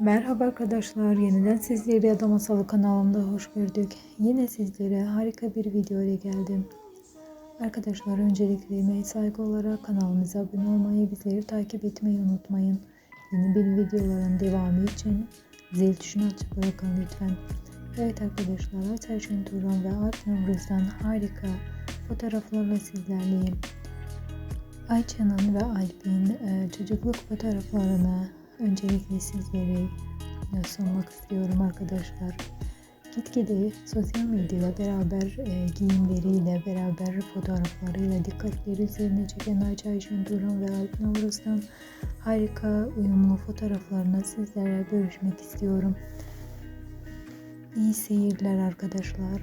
Merhaba arkadaşlar, yeniden sizleri Ada Masalı kanalımda hoş gördük. Yine sizlere harika bir video ile geldim. Arkadaşlar öncelikle emeğe saygı olarak kanalımıza abone olmayı, bizleri takip etmeyi unutmayın. Yeni bir videoların devamı için zil tuşunu açık bırakın lütfen. Evet arkadaşlar, Ayşen Turan ve Alp Nevruz'dan harika fotoğraflarla sizlerleyim. Ayça'nın ve Alp'in e, çocukluk fotoğraflarını öncelikle sizlere e, sunmak istiyorum arkadaşlar. Gitgide sosyal medyada beraber e, giyimleriyle, beraber fotoğraflarıyla dikkatleri üzerine çeken Ayça Ayşen Turan ve Alp Navruz'dan harika uyumlu fotoğraflarını sizlere bölüşmek istiyorum. İyi seyirler arkadaşlar.